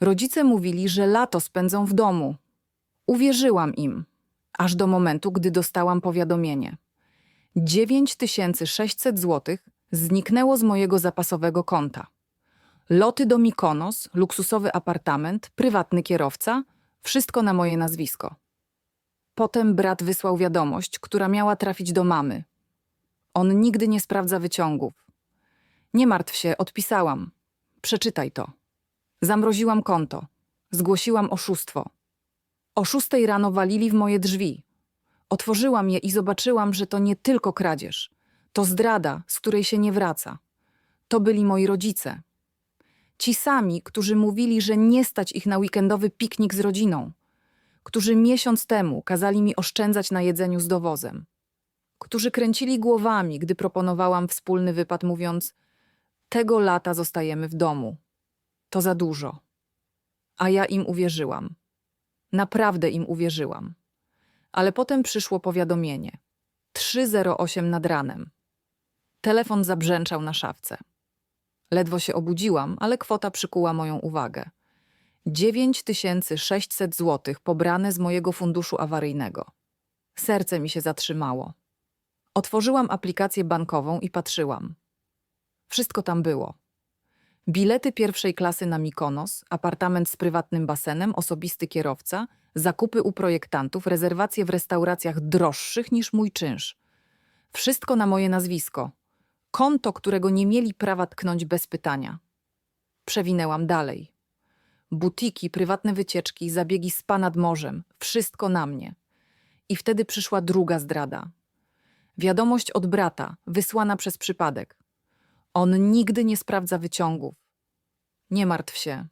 Rodzice mówili, że lato spędzą w domu. Uwierzyłam im, aż do momentu, gdy dostałam powiadomienie. 9600 zł zniknęło z mojego zapasowego konta. Loty do Mikonos, luksusowy apartament, prywatny kierowca, wszystko na moje nazwisko. Potem brat wysłał wiadomość, która miała trafić do mamy. On nigdy nie sprawdza wyciągów. Nie martw się, odpisałam. Przeczytaj to. Zamroziłam konto. Zgłosiłam oszustwo. O szóstej rano walili w moje drzwi. Otworzyłam je i zobaczyłam, że to nie tylko kradzież. To zdrada, z której się nie wraca. To byli moi rodzice. Ci sami, którzy mówili, że nie stać ich na weekendowy piknik z rodziną. Którzy miesiąc temu kazali mi oszczędzać na jedzeniu z dowozem. Którzy kręcili głowami, gdy proponowałam wspólny wypad, mówiąc: Tego lata zostajemy w domu. To za dużo. A ja im uwierzyłam. Naprawdę im uwierzyłam. Ale potem przyszło powiadomienie. 3.08 nad ranem. Telefon zabrzęczał na szafce. Ledwo się obudziłam, ale kwota przykuła moją uwagę. 9600 zł pobrane z mojego funduszu awaryjnego. Serce mi się zatrzymało. Otworzyłam aplikację bankową i patrzyłam. Wszystko tam było. Bilety pierwszej klasy na Mikonos, apartament z prywatnym basenem, osobisty kierowca, zakupy u projektantów, rezerwacje w restauracjach droższych niż mój czynsz. Wszystko na moje nazwisko. Konto, którego nie mieli prawa tknąć bez pytania. Przewinęłam dalej. Butiki, prywatne wycieczki, zabiegi spa nad morzem wszystko na mnie. I wtedy przyszła druga zdrada. Wiadomość od brata, wysłana przez przypadek. On nigdy nie sprawdza wyciągów. Nie martw się.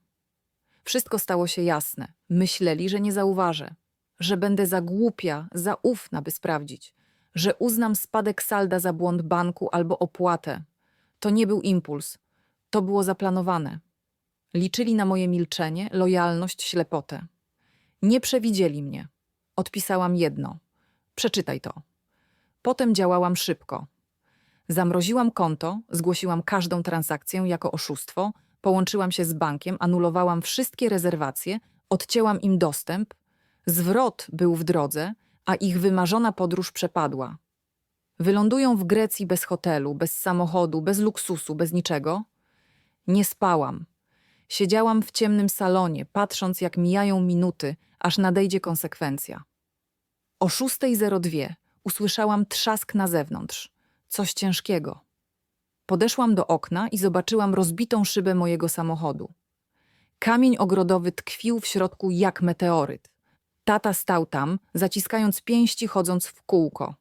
Wszystko stało się jasne. Myśleli, że nie zauważę, że będę za głupia, za ufna, by sprawdzić, że uznam spadek salda za błąd banku albo opłatę. To nie był impuls, to było zaplanowane. Liczyli na moje milczenie, lojalność, ślepotę. Nie przewidzieli mnie. Odpisałam jedno. Przeczytaj to. Potem działałam szybko. Zamroziłam konto, zgłosiłam każdą transakcję jako oszustwo, połączyłam się z bankiem, anulowałam wszystkie rezerwacje, odcięłam im dostęp. Zwrot był w drodze, a ich wymarzona podróż przepadła. Wylądują w Grecji bez hotelu, bez samochodu, bez luksusu, bez niczego. Nie spałam. Siedziałam w ciemnym salonie, patrząc jak mijają minuty, aż nadejdzie konsekwencja. O 6.02 usłyszałam trzask na zewnątrz. Coś ciężkiego. Podeszłam do okna i zobaczyłam rozbitą szybę mojego samochodu. Kamień ogrodowy tkwił w środku jak meteoryt. Tata stał tam, zaciskając pięści, chodząc w kółko.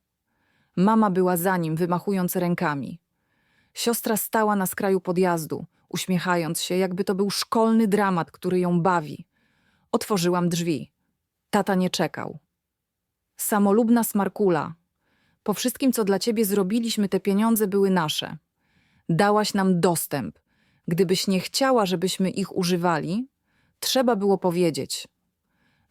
Mama była za nim, wymachując rękami. Siostra stała na skraju podjazdu, uśmiechając się, jakby to był szkolny dramat, który ją bawi. Otworzyłam drzwi. Tata nie czekał. Samolubna smarkula. Po wszystkim, co dla ciebie zrobiliśmy, te pieniądze były nasze. Dałaś nam dostęp. Gdybyś nie chciała, żebyśmy ich używali, trzeba było powiedzieć.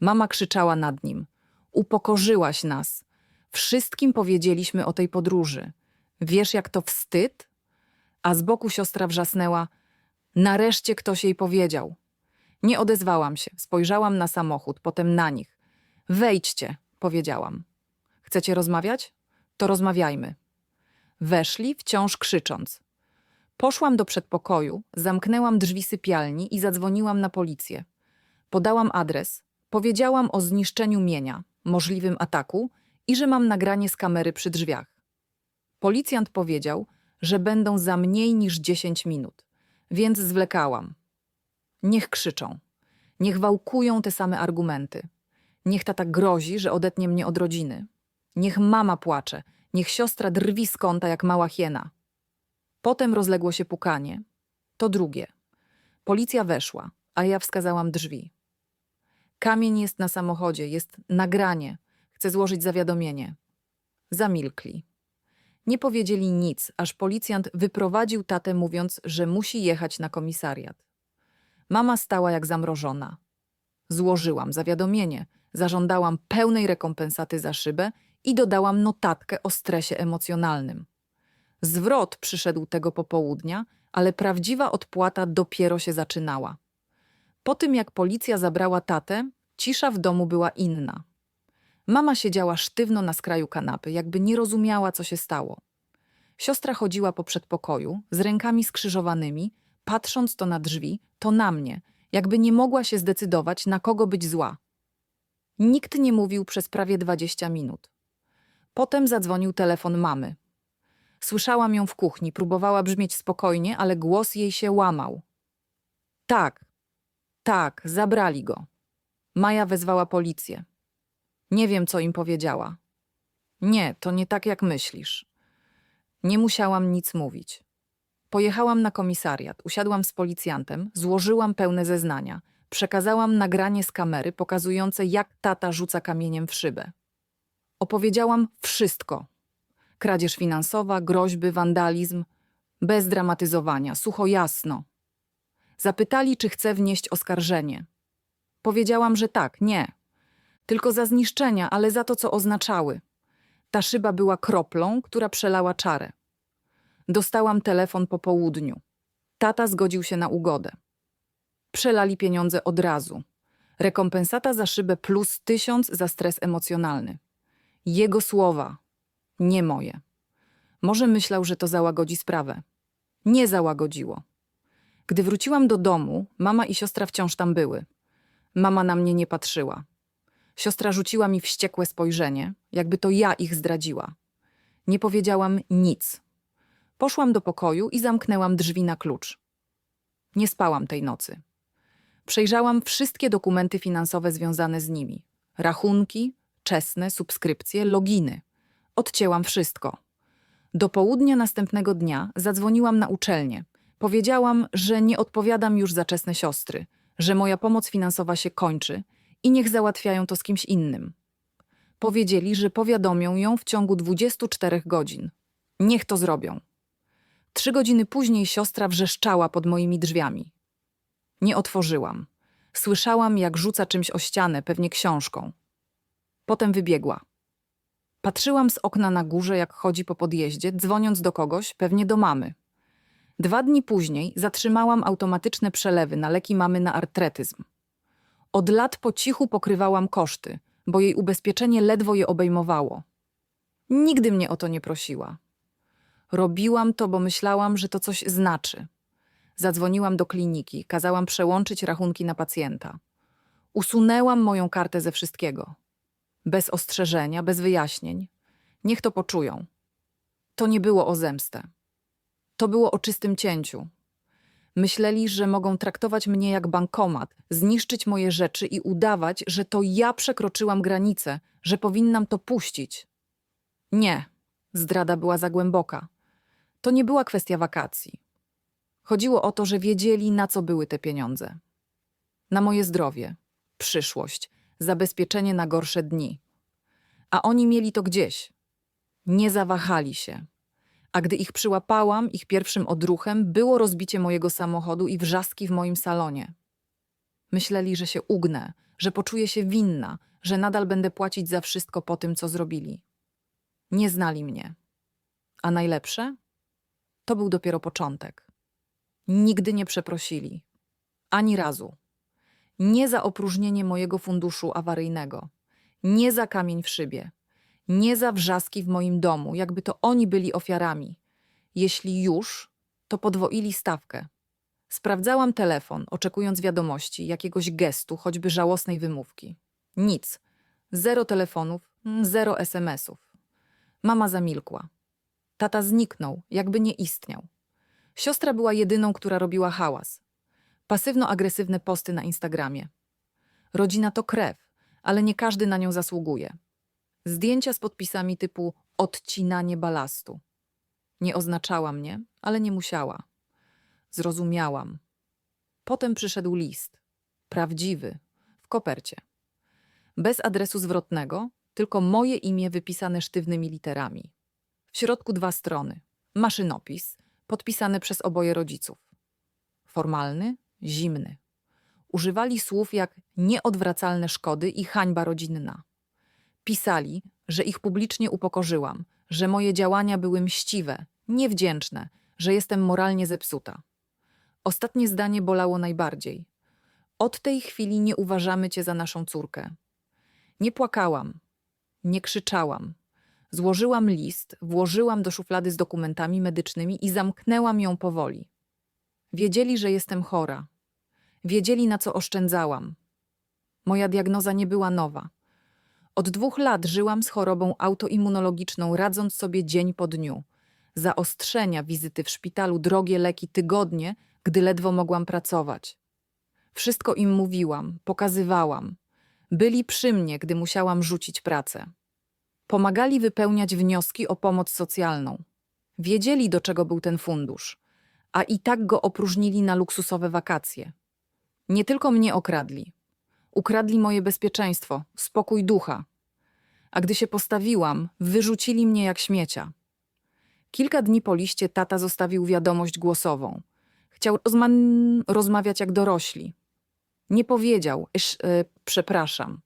Mama krzyczała nad nim. Upokorzyłaś nas. Wszystkim powiedzieliśmy o tej podróży. Wiesz, jak to wstyd? A z boku siostra wrzasnęła. Nareszcie ktoś jej powiedział. Nie odezwałam się. Spojrzałam na samochód, potem na nich. Wejdźcie, powiedziałam. Chcecie rozmawiać? To rozmawiajmy. Weszli, wciąż krzycząc. Poszłam do przedpokoju, zamknęłam drzwi sypialni i zadzwoniłam na policję. Podałam adres, powiedziałam o zniszczeniu mienia, możliwym ataku i że mam nagranie z kamery przy drzwiach. Policjant powiedział, że będą za mniej niż 10 minut, więc zwlekałam. Niech krzyczą, niech wałkują te same argumenty. Niech tata grozi, że odetnie mnie od rodziny. Niech mama płacze, niech siostra drwi z kąta jak mała hiena. Potem rozległo się pukanie. To drugie. Policja weszła, a ja wskazałam drzwi. Kamień jest na samochodzie, jest nagranie. Chcę złożyć zawiadomienie. Zamilkli. Nie powiedzieli nic, aż policjant wyprowadził tatę, mówiąc, że musi jechać na komisariat. Mama stała jak zamrożona. Złożyłam zawiadomienie, zażądałam pełnej rekompensaty za szybę i dodałam notatkę o stresie emocjonalnym. Zwrot przyszedł tego popołudnia, ale prawdziwa odpłata dopiero się zaczynała. Po tym, jak policja zabrała tatę, cisza w domu była inna. Mama siedziała sztywno na skraju kanapy, jakby nie rozumiała, co się stało. Siostra chodziła po przedpokoju, z rękami skrzyżowanymi, patrząc to na drzwi, to na mnie, jakby nie mogła się zdecydować, na kogo być zła. Nikt nie mówił przez prawie dwadzieścia minut. Potem zadzwonił telefon mamy. Słyszałam ją w kuchni, próbowała brzmieć spokojnie, ale głos jej się łamał. Tak, tak, zabrali go. Maja wezwała policję. Nie wiem, co im powiedziała. Nie, to nie tak, jak myślisz. Nie musiałam nic mówić. Pojechałam na komisariat, usiadłam z policjantem, złożyłam pełne zeznania, przekazałam nagranie z kamery pokazujące, jak tata rzuca kamieniem w szybę. Opowiedziałam wszystko. Kradzież finansowa, groźby, wandalizm, bez dramatyzowania, sucho jasno. Zapytali, czy chcę wnieść oskarżenie. Powiedziałam, że tak, nie. Tylko za zniszczenia, ale za to, co oznaczały. Ta szyba była kroplą, która przelała czarę. Dostałam telefon po południu. Tata zgodził się na ugodę. Przelali pieniądze od razu. Rekompensata za szybę plus tysiąc za stres emocjonalny. Jego słowa, nie moje. Może myślał, że to załagodzi sprawę. Nie załagodziło. Gdy wróciłam do domu, mama i siostra wciąż tam były. Mama na mnie nie patrzyła. Siostra rzuciła mi wściekłe spojrzenie, jakby to ja ich zdradziła. Nie powiedziałam nic. Poszłam do pokoju i zamknęłam drzwi na klucz. Nie spałam tej nocy. Przejrzałam wszystkie dokumenty finansowe związane z nimi. Rachunki, czesne, subskrypcje, loginy. Odcięłam wszystko. Do południa następnego dnia zadzwoniłam na uczelnię. Powiedziałam, że nie odpowiadam już za czesne siostry, że moja pomoc finansowa się kończy i niech załatwiają to z kimś innym. Powiedzieli, że powiadomią ją w ciągu 24 godzin. Niech to zrobią. Trzy godziny później siostra wrzeszczała pod moimi drzwiami. Nie otworzyłam. Słyszałam, jak rzuca czymś o ścianę, pewnie książką. Potem wybiegła. Patrzyłam z okna na górze, jak chodzi po podjeździe, dzwoniąc do kogoś, pewnie do mamy. Dwa dni później zatrzymałam automatyczne przelewy na leki mamy na artretyzm. Od lat po cichu pokrywałam koszty, bo jej ubezpieczenie ledwo je obejmowało. Nigdy mnie o to nie prosiła. Robiłam to, bo myślałam, że to coś znaczy. Zadzwoniłam do kliniki, kazałam przełączyć rachunki na pacjenta. Usunęłam moją kartę ze wszystkiego. Bez ostrzeżenia, bez wyjaśnień. Niech to poczują. To nie było o zemstę. To było o czystym cięciu. Myśleli, że mogą traktować mnie jak bankomat, zniszczyć moje rzeczy i udawać, że to ja przekroczyłam granicę, że powinnam to puścić. Nie, zdrada była za głęboka. To nie była kwestia wakacji. Chodziło o to, że wiedzieli, na co były te pieniądze. Na moje zdrowie, przyszłość, zabezpieczenie na gorsze dni. A oni mieli to gdzieś. Nie zawahali się. A gdy ich przyłapałam, ich pierwszym odruchem było rozbicie mojego samochodu i wrzaski w moim salonie. Myśleli, że się ugnę, że poczuję się winna, że nadal będę płacić za wszystko po tym, co zrobili. Nie znali mnie. A najlepsze? To był dopiero początek. Nigdy nie przeprosili. Ani razu. Nie za opróżnienie mojego funduszu awaryjnego. Nie za kamień w szybie. Nie za wrzaski w moim domu, jakby to oni byli ofiarami. Jeśli już, to podwoili stawkę. Sprawdzałam telefon, oczekując wiadomości, jakiegoś gestu, choćby żałosnej wymówki. Nic. Zero telefonów, mm, zero SMS-ów. Mama zamilkła. Tata zniknął, jakby nie istniał. Siostra była jedyną, która robiła hałas. Pasywno-agresywne posty na Instagramie. Rodzina to krew, ale nie każdy na nią zasługuje. Zdjęcia z podpisami typu odcinanie balastu. Nie oznaczała mnie, ale nie musiała. Zrozumiałam. Potem przyszedł list. Prawdziwy, w kopercie. Bez adresu zwrotnego, tylko moje imię wypisane sztywnymi literami. W środku dwa strony. Maszynopis, podpisany przez oboje rodziców. Formalny, zimny. Używali słów jak nieodwracalne szkody i hańba rodzinna. Pisali, że ich publicznie upokorzyłam, że moje działania były mściwe, niewdzięczne, że jestem moralnie zepsuta. Ostatnie zdanie bolało najbardziej. Od tej chwili nie uważamy cię za naszą córkę. Nie płakałam, nie krzyczałam. Złożyłam list, włożyłam do szuflady z dokumentami medycznymi i zamknęłam ją powoli. Wiedzieli, że jestem chora. Wiedzieli, na co oszczędzałam. Moja diagnoza nie była nowa. Od dwóch lat żyłam z chorobą autoimmunologiczną, radząc sobie dzień po dniu. Zaostrzenia, wizyty w szpitalu, drogie leki, tygodnie, gdy ledwo mogłam pracować. Wszystko im mówiłam, pokazywałam. Byli przy mnie, gdy musiałam rzucić pracę. Pomagali wypełniać wnioski o pomoc socjalną. Wiedzieli, do czego był ten fundusz, a i tak go opróżnili na luksusowe wakacje. Nie tylko mnie okradli. Ukradli moje bezpieczeństwo, spokój ducha. A gdy się postawiłam, wyrzucili mnie jak śmiecia. Kilka dni po liście tata zostawił wiadomość głosową. Chciał rozma- rozmawiać jak dorośli. Nie powiedział, iż, e, przepraszam.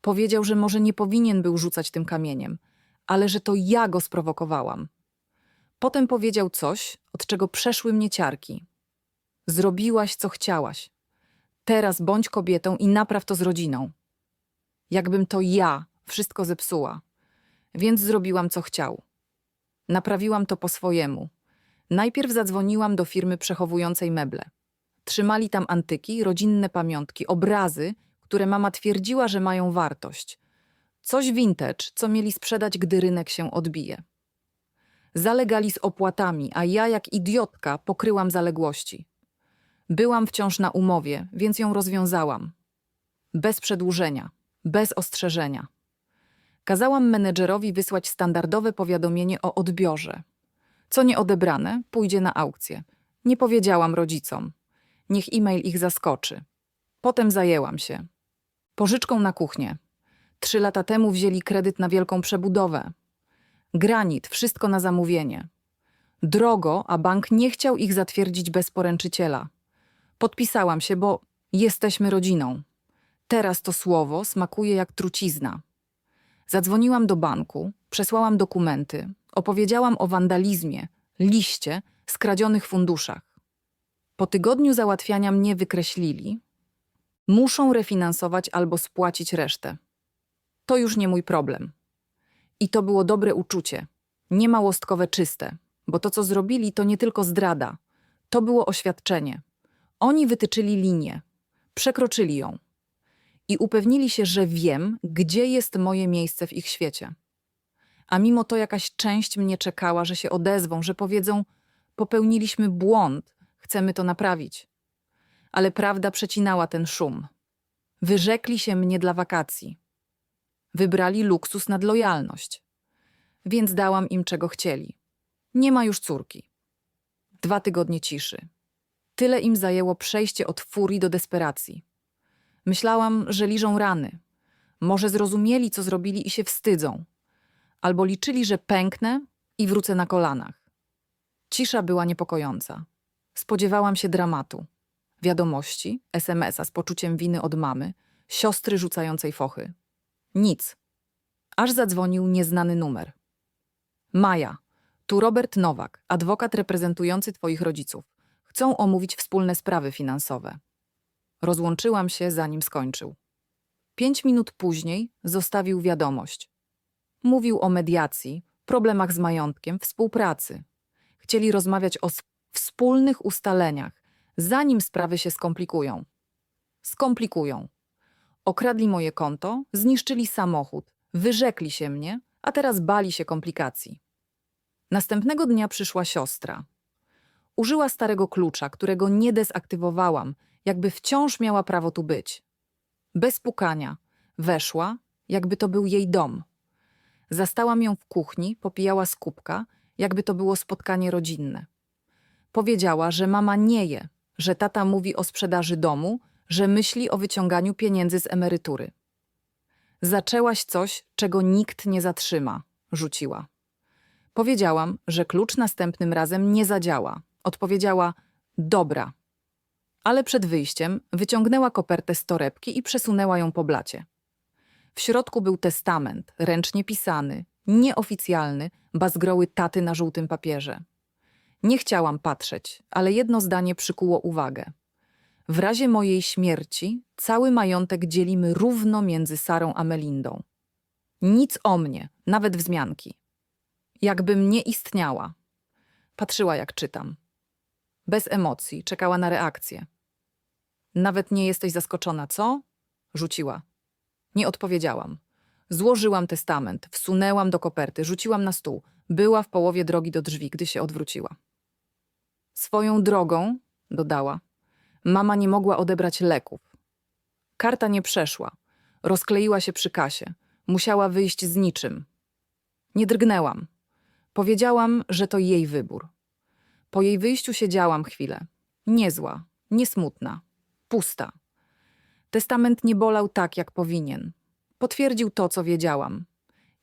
Powiedział, że może nie powinien był rzucać tym kamieniem, ale że to ja go sprowokowałam. Potem powiedział coś, od czego przeszły mnie ciarki. Zrobiłaś, co chciałaś. Teraz bądź kobietą i napraw to z rodziną. Jakbym to ja wszystko zepsuła. Więc zrobiłam, co chciał. Naprawiłam to po swojemu. Najpierw zadzwoniłam do firmy przechowującej meble. Trzymali tam antyki, rodzinne pamiątki, obrazy, które mama twierdziła, że mają wartość. Coś vintage, co mieli sprzedać, gdy rynek się odbije. Zalegali z opłatami, a ja jak idiotka pokryłam zaległości. Byłam wciąż na umowie, więc ją rozwiązałam. Bez przedłużenia, bez ostrzeżenia. Kazałam menedżerowi wysłać standardowe powiadomienie o odbiorze. Co nie odebrane, pójdzie na aukcję. Nie powiedziałam rodzicom. Niech e-mail ich zaskoczy. Potem zajęłam się. Pożyczką na kuchnię. Trzy lata temu wzięli kredyt na wielką przebudowę. Granit, wszystko na zamówienie. Drogo, a bank nie chciał ich zatwierdzić bez poręczyciela. Podpisałam się, bo jesteśmy rodziną. Teraz to słowo smakuje jak trucizna. Zadzwoniłam do banku, przesłałam dokumenty, opowiedziałam o wandalizmie, liście, skradzionych funduszach. Po tygodniu załatwiania mnie wykreślili. Muszą refinansować albo spłacić resztę. To już nie mój problem. I to było dobre uczucie, nie małostkowe czyste, bo to, co zrobili, to nie tylko zdrada. To było oświadczenie. Oni wytyczyli linię, przekroczyli ją i upewnili się, że wiem, gdzie jest moje miejsce w ich świecie. A mimo to jakaś część mnie czekała, że się odezwą, że powiedzą: Popełniliśmy błąd, chcemy to naprawić. Ale prawda przecinała ten szum. Wyrzekli się mnie dla wakacji. Wybrali luksus nad lojalność. Więc dałam im czego chcieli. Nie ma już córki. Dwa tygodnie ciszy. Tyle im zajęło przejście od furii do desperacji. Myślałam, że liżą rany. Może zrozumieli, co zrobili i się wstydzą. Albo liczyli, że pęknę i wrócę na kolanach. Cisza była niepokojąca. Spodziewałam się dramatu. Wiadomości, SMS-a z poczuciem winy od mamy, siostry rzucającej fochy. Nic. Aż zadzwonił nieznany numer. Maja, tu Robert Nowak, adwokat reprezentujący twoich rodziców. Chcą omówić wspólne sprawy finansowe. Rozłączyłam się, zanim skończył. Pięć minut później zostawił wiadomość. Mówił o mediacji, problemach z majątkiem, współpracy. Chcieli rozmawiać o wspólnych ustaleniach, zanim sprawy się skomplikują. Skomplikują. Okradli moje konto, zniszczyli samochód, wyrzekli się mnie, a teraz bali się komplikacji. Następnego dnia przyszła siostra. Użyła starego klucza, którego nie dezaktywowałam, jakby wciąż miała prawo tu być. Bez pukania. Weszła, jakby to był jej dom. Zastałam ją w kuchni, popijała z kubka, jakby to było spotkanie rodzinne. Powiedziała, że mama nie je, że tata mówi o sprzedaży domu, że myśli o wyciąganiu pieniędzy z emerytury. Zaczęłaś coś, czego nikt nie zatrzyma, rzuciła. Powiedziałam, że klucz następnym razem nie zadziała. Odpowiedziała: Dobra. Ale przed wyjściem wyciągnęła kopertę z torebki i przesunęła ją po blacie. W środku był testament, ręcznie pisany, nieoficjalny, bazgroły taty na żółtym papierze. Nie chciałam patrzeć, ale jedno zdanie przykuło uwagę. W razie mojej śmierci cały majątek dzielimy równo między Sarą a Melindą. Nic o mnie, nawet wzmianki. Jakbym nie istniała. Patrzyła, jak czytam. Bez emocji, czekała na reakcję. Nawet nie jesteś zaskoczona, co? Rzuciła. Nie odpowiedziałam. Złożyłam testament, wsunęłam do koperty, rzuciłam na stół. Była w połowie drogi do drzwi, gdy się odwróciła. Swoją drogą, dodała, mama nie mogła odebrać leków. Karta nie przeszła. Rozkleiła się przy kasie. Musiała wyjść z niczym. Nie drgnęłam. Powiedziałam, że to jej wybór. Po jej wyjściu siedziałam chwilę. Niezła, niesmutna, pusta. Testament nie bolał tak, jak powinien. Potwierdził to, co wiedziałam.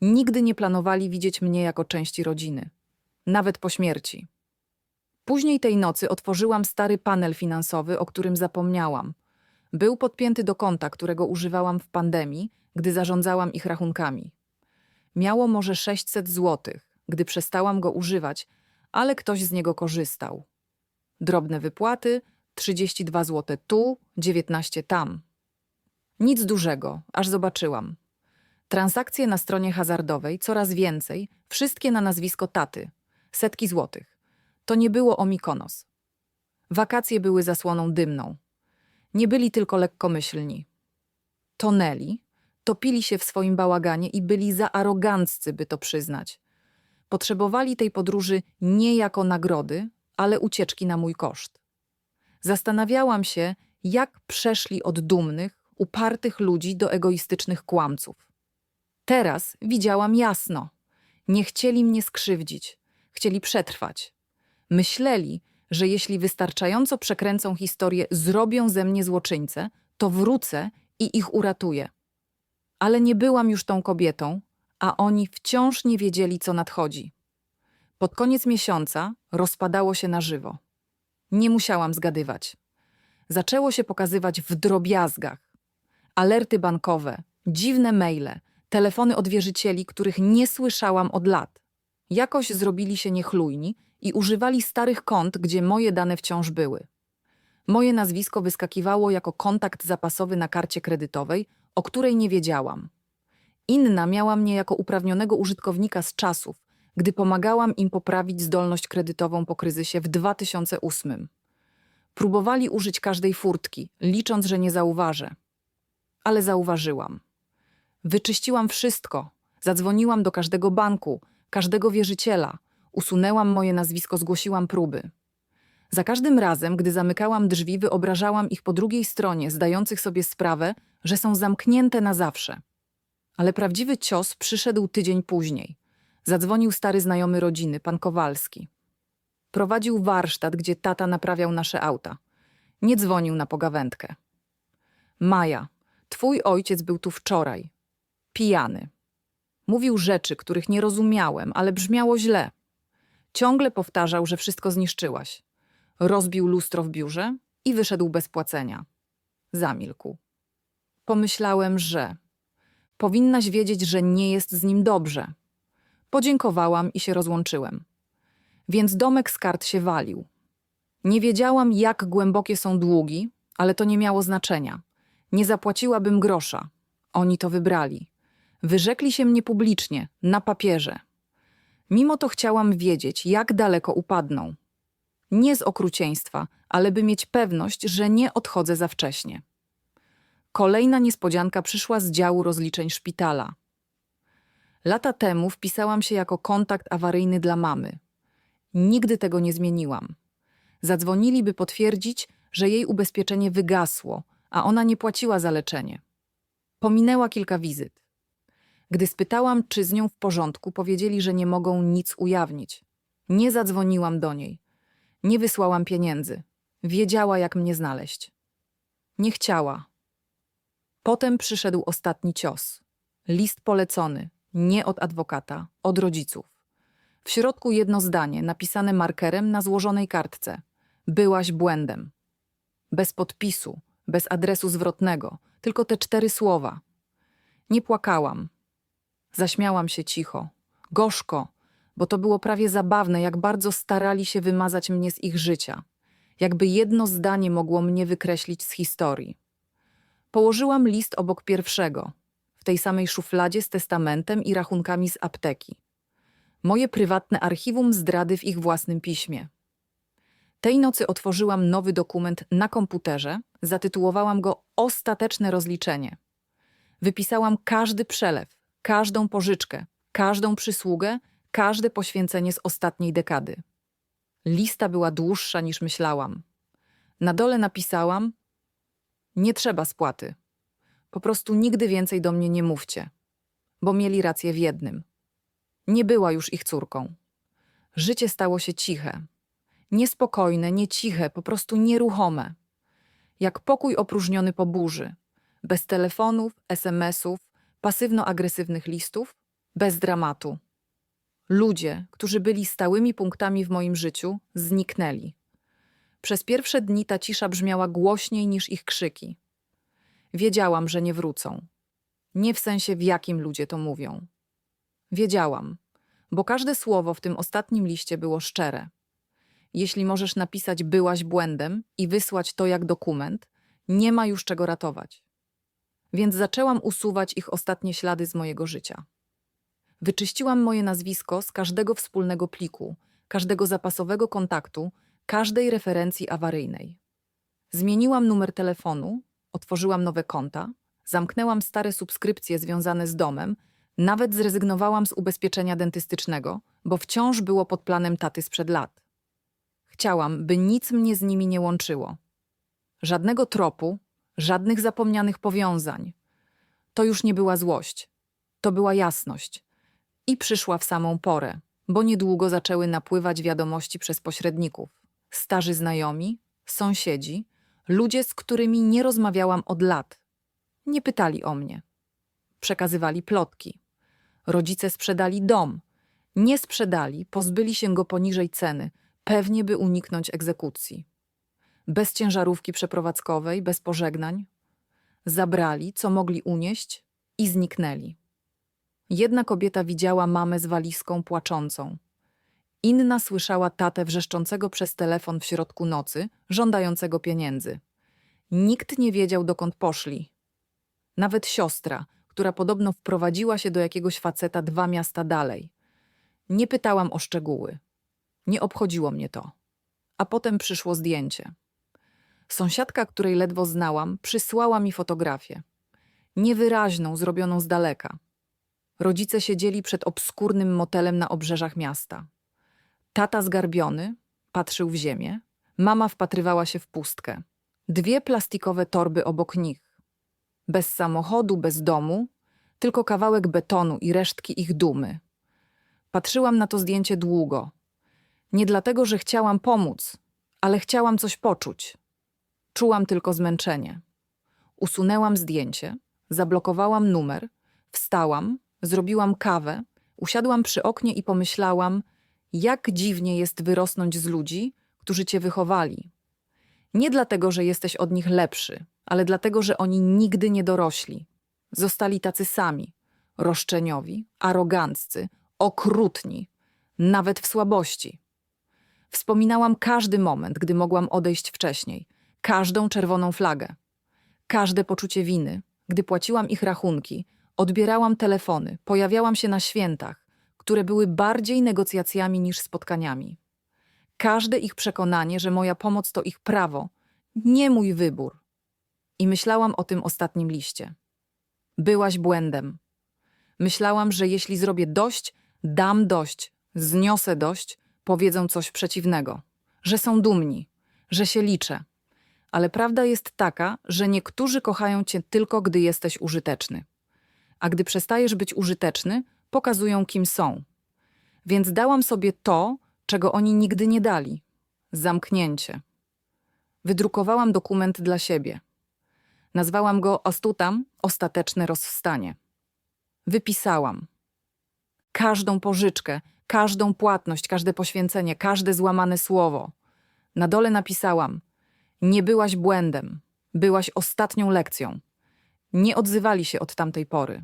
Nigdy nie planowali widzieć mnie jako części rodziny. Nawet po śmierci. Później tej nocy otworzyłam stary panel finansowy, o którym zapomniałam. Był podpięty do konta, którego używałam w pandemii, gdy zarządzałam ich rachunkami. Miało może 600 złotych, gdy przestałam go używać, ale ktoś z niego korzystał. Drobne wypłaty, 32 zł tu, 19 tam. Nic dużego, aż zobaczyłam. Transakcje na stronie hazardowej, coraz więcej, wszystkie na nazwisko taty. Setki złotych. To nie było o Mikonos. Wakacje były zasłoną dymną. Nie byli tylko lekkomyślni. Tonęli, topili się w swoim bałaganie i byli za aroganccy, by to przyznać. Potrzebowali tej podróży nie jako nagrody, ale ucieczki na mój koszt. Zastanawiałam się, jak przeszli od dumnych, upartych ludzi do egoistycznych kłamców. Teraz widziałam jasno. Nie chcieli mnie skrzywdzić, chcieli przetrwać. Myśleli, że jeśli wystarczająco przekręcą historię, zrobią ze mnie złoczyńcę, to wrócę i ich uratuję. Ale nie byłam już tą kobietą, a oni wciąż nie wiedzieli, co nadchodzi. Pod koniec miesiąca rozpadało się na żywo. Nie musiałam zgadywać. Zaczęło się pokazywać w drobiazgach. Alerty bankowe, dziwne maile, telefony od wierzycieli, których nie słyszałam od lat. Jakoś zrobili się niechlujni i używali starych kont, gdzie moje dane wciąż były. Moje nazwisko wyskakiwało jako kontakt zapasowy na karcie kredytowej, o której nie wiedziałam. Inna miała mnie jako uprawnionego użytkownika z czasów, gdy pomagałam im poprawić zdolność kredytową po kryzysie w 2008. Próbowali użyć każdej furtki, licząc, że nie zauważę. Ale zauważyłam. Wyczyściłam wszystko. Zadzwoniłam do każdego banku, każdego wierzyciela. Usunęłam moje nazwisko, zgłosiłam próby. Za każdym razem, gdy zamykałam drzwi, wyobrażałam ich po drugiej stronie, zdających sobie sprawę, że są zamknięte na zawsze. Ale prawdziwy cios przyszedł tydzień później. Zadzwonił stary znajomy rodziny, pan Kowalski. Prowadził warsztat, gdzie tata naprawiał nasze auta. Nie dzwonił na pogawędkę. Maja, twój ojciec był tu wczoraj. Pijany. Mówił rzeczy, których nie rozumiałem, ale brzmiało źle. Ciągle powtarzał, że wszystko zniszczyłaś. Rozbił lustro w biurze i wyszedł bez płacenia. Zamilkł. Pomyślałem, że powinnaś wiedzieć, że nie jest z nim dobrze. Podziękowałam i się rozłączyłem. Więc domek z kart się walił. Nie wiedziałam, jak głębokie są długi, ale to nie miało znaczenia. Nie zapłaciłabym grosza. Oni to wybrali. Wyrzekli się mnie publicznie, na papierze. Mimo to chciałam wiedzieć, jak daleko upadną. Nie z okrucieństwa, ale by mieć pewność, że nie odchodzę za wcześnie. Kolejna niespodzianka przyszła z działu rozliczeń szpitala. Lata temu wpisałam się jako kontakt awaryjny dla mamy. Nigdy tego nie zmieniłam. Zadzwonili, by potwierdzić, że jej ubezpieczenie wygasło, a ona nie płaciła za leczenie. Pominęła kilka wizyt. Gdy spytałam, czy z nią w porządku, powiedzieli, że nie mogą nic ujawnić. Nie zadzwoniłam do niej. Nie wysłałam pieniędzy. Wiedziała, jak mnie znaleźć. Nie chciała. Potem przyszedł ostatni cios. List polecony, nie od adwokata, od rodziców. W środku jedno zdanie, napisane markerem na złożonej kartce. Byłaś błędem. Bez podpisu, bez adresu zwrotnego, tylko te cztery słowa. Nie płakałam. Zaśmiałam się cicho, gorzko, bo to było prawie zabawne, jak bardzo starali się wymazać mnie z ich życia. jakby jedno zdanie mogło mnie wykreślić z historii. Położyłam list obok pierwszego, w tej samej szufladzie z testamentem i rachunkami z apteki. Moje prywatne archiwum zdrady w ich własnym piśmie. Tej nocy otworzyłam nowy dokument na komputerze, zatytułowałam go Ostateczne rozliczenie. Wypisałam każdy przelew, każdą pożyczkę, każdą przysługę, każde poświęcenie z ostatniej dekady. Lista była dłuższa niż myślałam. Na dole napisałam: Nie trzeba spłaty. Po prostu nigdy więcej do mnie nie mówcie, bo mieli rację w jednym. Nie była już ich córką. Życie stało się ciche. Niespokojne, nie ciche, po prostu nieruchome. Jak pokój opróżniony po burzy. Bez telefonów, SMS-ów, pasywno-agresywnych listów, bez dramatu. Ludzie, którzy byli stałymi punktami w moim życiu, zniknęli. Przez pierwsze dni ta cisza brzmiała głośniej niż ich krzyki. Wiedziałam, że nie wrócą. Nie w sensie, w jakim ludzie to mówią. Wiedziałam, bo każde słowo w tym ostatnim liście było szczere. Jeśli możesz napisać byłaś błędem i wysłać to jak dokument, nie ma już czego ratować. Więc zaczęłam usuwać ich ostatnie ślady z mojego życia. Wyczyściłam moje nazwisko z każdego wspólnego pliku, każdego zapasowego kontaktu, każdej referencji awaryjnej. Zmieniłam numer telefonu, otworzyłam nowe konta, zamknęłam stare subskrypcje związane z domem, nawet zrezygnowałam z ubezpieczenia dentystycznego, bo wciąż było pod planem taty sprzed lat. Chciałam, by nic mnie z nimi nie łączyło. Żadnego tropu, żadnych zapomnianych powiązań. To już nie była złość, to była jasność. I przyszła w samą porę, bo niedługo zaczęły napływać wiadomości przez pośredników. Starzy znajomi, sąsiedzi, ludzie, z którymi nie rozmawiałam od lat. Nie pytali o mnie. Przekazywali plotki. Rodzice sprzedali dom. Nie sprzedali, pozbyli się go poniżej ceny, pewnie by uniknąć egzekucji. Bez ciężarówki przeprowadzkowej, bez pożegnań. Zabrali, co mogli unieść i zniknęli. Jedna kobieta widziała mamę z walizką płaczącą. Inna słyszała tatę wrzeszczącego przez telefon w środku nocy, żądającego pieniędzy. Nikt nie wiedział, dokąd poszli. Nawet siostra, która podobno wprowadziła się do jakiegoś faceta dwa miasta dalej. Nie pytałam o szczegóły. Nie obchodziło mnie to. A potem przyszło zdjęcie. Sąsiadka, której ledwo znałam, przysłała mi fotografię. Niewyraźną, zrobioną z daleka. Rodzice siedzieli przed obskurnym motelem na obrzeżach miasta. Tata zgarbiony patrzył w ziemię, mama wpatrywała się w pustkę. Dwie plastikowe torby obok nich. Bez samochodu, bez domu, tylko kawałek betonu i resztki ich dumy. Patrzyłam na to zdjęcie długo. Nie dlatego, że chciałam pomóc, ale chciałam coś poczuć. Czułam tylko zmęczenie. Usunęłam zdjęcie, zablokowałam numer, wstałam, zrobiłam kawę, usiadłam przy oknie i pomyślałam, jak dziwnie jest wyrosnąć z ludzi, którzy cię wychowali. Nie dlatego, że jesteś od nich lepszy, ale dlatego, że oni nigdy nie dorośli. Zostali tacy sami, roszczeniowi, aroganccy, okrutni, nawet w słabości. Wspominałam każdy moment, gdy mogłam odejść wcześniej, każdą czerwoną flagę, każde poczucie winy, gdy płaciłam ich rachunki, odbierałam telefony, pojawiałam się na świętach, które były bardziej negocjacjami niż spotkaniami. Każde ich przekonanie, że moja pomoc to ich prawo, nie mój wybór. I myślałam o tym ostatnim liście. Byłaś błędem. Myślałam, że jeśli zrobię dość, dam dość, zniosę dość, powiedzą coś przeciwnego, że są dumni, że się liczę. Ale prawda jest taka, że niektórzy kochają cię tylko, gdy jesteś użyteczny. A gdy przestajesz być użyteczny, pokazują, kim są. Więc dałam sobie to, czego oni nigdy nie dali zamknięcie. Wydrukowałam dokument dla siebie. Nazwałam go Ostutam Ostateczne Rozstanie. Wypisałam każdą pożyczkę, każdą płatność, każde poświęcenie, każde złamane słowo. Na dole napisałam: Nie byłaś błędem, byłaś ostatnią lekcją. Nie odzywali się od tamtej pory.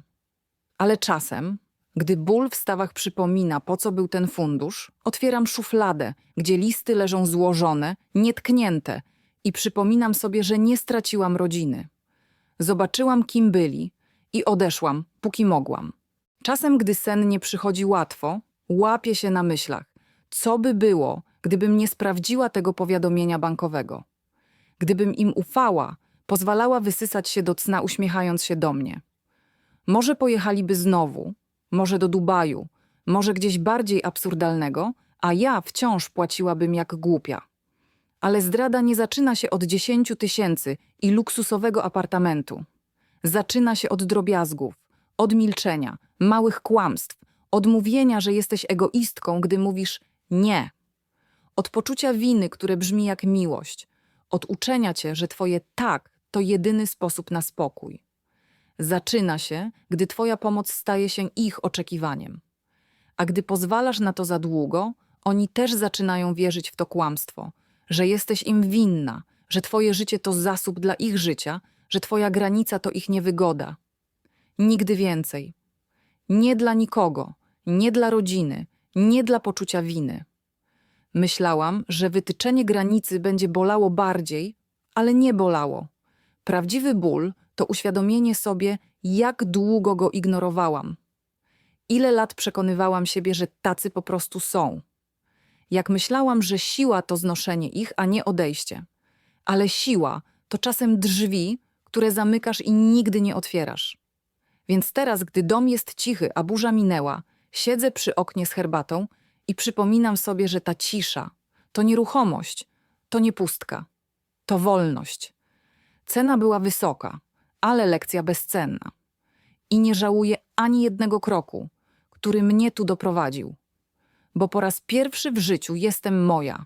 Ale czasem, Gdy ból w stawach przypomina, po co był ten fundusz, otwieram szufladę, gdzie listy leżą złożone, nietknięte i przypominam sobie, że nie straciłam rodziny. Zobaczyłam, kim byli i odeszłam, póki mogłam. Czasem, gdy sen nie przychodzi łatwo, łapię się na myślach, co by było, gdybym nie sprawdziła tego powiadomienia bankowego. Gdybym im ufała, pozwalała wysysać się do cna, uśmiechając się do mnie. Może pojechaliby znowu, może do Dubaju, może gdzieś bardziej absurdalnego, a ja wciąż płaciłabym jak głupia. Ale zdrada nie zaczyna się od dziesięciu tysięcy i luksusowego apartamentu. Zaczyna się od drobiazgów, od milczenia, małych kłamstw, od mówienia, że jesteś egoistką, gdy mówisz nie. Od poczucia winy, które brzmi jak miłość. Od uczenia cię, że twoje tak to jedyny sposób na spokój. Zaczyna się, gdy twoja pomoc staje się ich oczekiwaniem. A gdy pozwalasz na to za długo, oni też zaczynają wierzyć w to kłamstwo, że jesteś im winna, że twoje życie to zasób dla ich życia, że twoja granica to ich niewygoda. Nigdy więcej. Nie dla nikogo, nie dla rodziny, nie dla poczucia winy. Myślałam, że wytyczenie granicy będzie bolało bardziej, ale nie bolało. Prawdziwy ból to uświadomienie sobie, jak długo go ignorowałam. Ile lat przekonywałam siebie, że tacy po prostu są. Jak myślałam, że siła to znoszenie ich, a nie odejście. Ale siła to czasem drzwi, które zamykasz i nigdy nie otwierasz. Więc teraz, gdy dom jest cichy, a burza minęła, siedzę przy oknie z herbatą i przypominam sobie, że ta cisza to nieruchomość, to nie pustka, to wolność. Cena była wysoka, ale lekcja bezcenna. I nie żałuję ani jednego kroku, który mnie tu doprowadził. Bo po raz pierwszy w życiu jestem moja.